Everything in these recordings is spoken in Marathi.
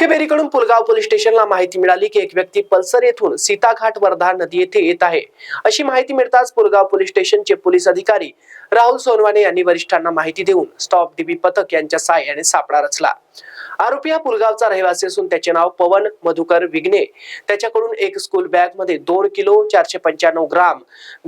मुख्यबेरीकडून पुलगाव पोलीस स्टेशनला माहिती मिळाली की एक व्यक्ती पल्सर येथून सीताघाट वर्धा नदी येथे येत आहे. अशी माहिती मिळताच पुलगाव पोलीस स्टेशनचे पोलीस अधिकारी राहुल सोनवाने यांनी वरिष्ठांना माहिती देऊन स्टॉप डीबी पथक यांच्या साह्याने सापळा रचला. आरोपी हा पुलगावचा रहिवासी असून त्याचे नाव पवन मधुकर विघ्ने. त्याच्याकडून एक स्कूल बॅगमध्ये दोन किलो चारशे पंच्याण्णव ग्राम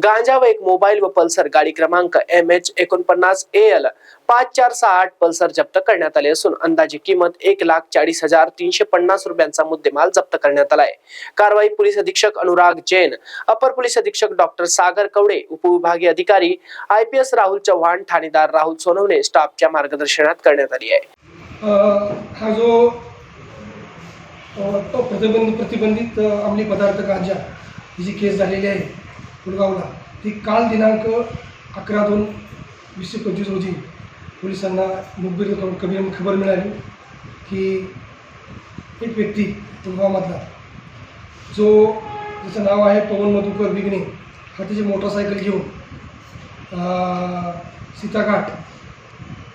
गांजा व एक मोबाईल व पल्सर गाडी क्रमांक एम एच एकोणपन्नास ए एल पाच चार सहा आठ पल्सर जप्त करण्यात आले असून अंदाजे किंमत एक लाख चाळीस हजार तीनशे पन्नास रुपयांचा मुद्देमाल जप्त करण्यात आलाय. कारवाई पोलीस अधीक्षक अनुराग जैन अपर पोलीस अधीक्षक डॉक्टर सागर कवडे उपविभागीय अधिकारी I P S Rahul Chavan ठाणेदार राहुल सोनवणे स्टाफच्या मार्गदर्शनात करण्यात आली आहे. हा जो तो प्रतिबंध प्रतिबंधित अंमली पदार्थ गांजा ही जी केस झालेली आहे पुलगावला ती काल दिनांक अकरा दोन वीसशे पंचवीस रोजी पोलिसांना मुखबिर कमी खबर मिळाली की एक व्यक्ती पुलगावमधला जो ज्याचं नाव आहे पवन मधुकर विघ्ने हा त्याची मोटरसायकल घेऊन सीताघाट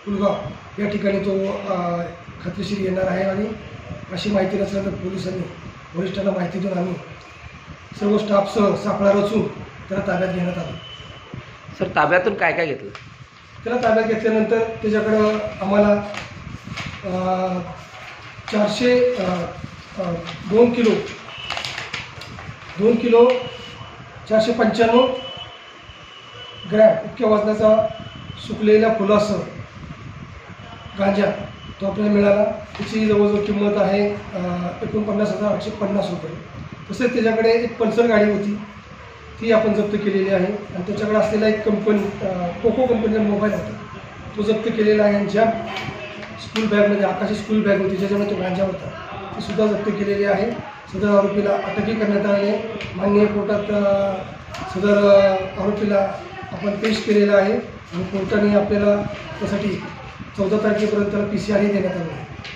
पुलगाव या ठिकाणी तो खात्रीशीर येणार आहे आणि अशी माहिती नसल्यानंतर पोलिसांनी वरिष्ठांना माहिती देऊन आम्ही सर्व स्टाफसह सापळा रचून त्याला ताब्यात घेण्यात आलं. सर ताब्यातून काय काय घेतलं? त्याला ताब्यात घेतल्यानंतर त्याच्याकडं आम्हाला चारशे दोन किलो दोन किलो चारशे पंच्याण्णव ग्रॅम इतक्या वजनाचा सुकलेल्या फुलासह गांजा तो आपल्याला मिळाला. त्याची जवळजवळ किंमत आहे एकोणपन्नास हजार आठशे पन्नास रुपये. तसेच त्याच्याकडे एक पल्सर गाडी होती. ती आपण जप्त केलेली आहे. आणि त्याच्याकडे असलेला एक कंपनी पोको कंपनीचा मोबाईल होता. तो जप्त केलेला आहे. आणि ज्या स्कूल बॅगमध्ये आकाशी स्कूल बॅग होती ज्याच्यामध्ये तो गांजा होता ती सुद्धा जप्त केलेली आहे. सदर आरोपीला अटकही करण्यात आली आहे. माननीय कोर्टात सदर आरोपीला आपण पेश केलेला आहे. आणि कोर्टाने आपल्याला त्यासाठी चौदा तारखेपर्यंत पी सी आरही देण्यात आलं आहे.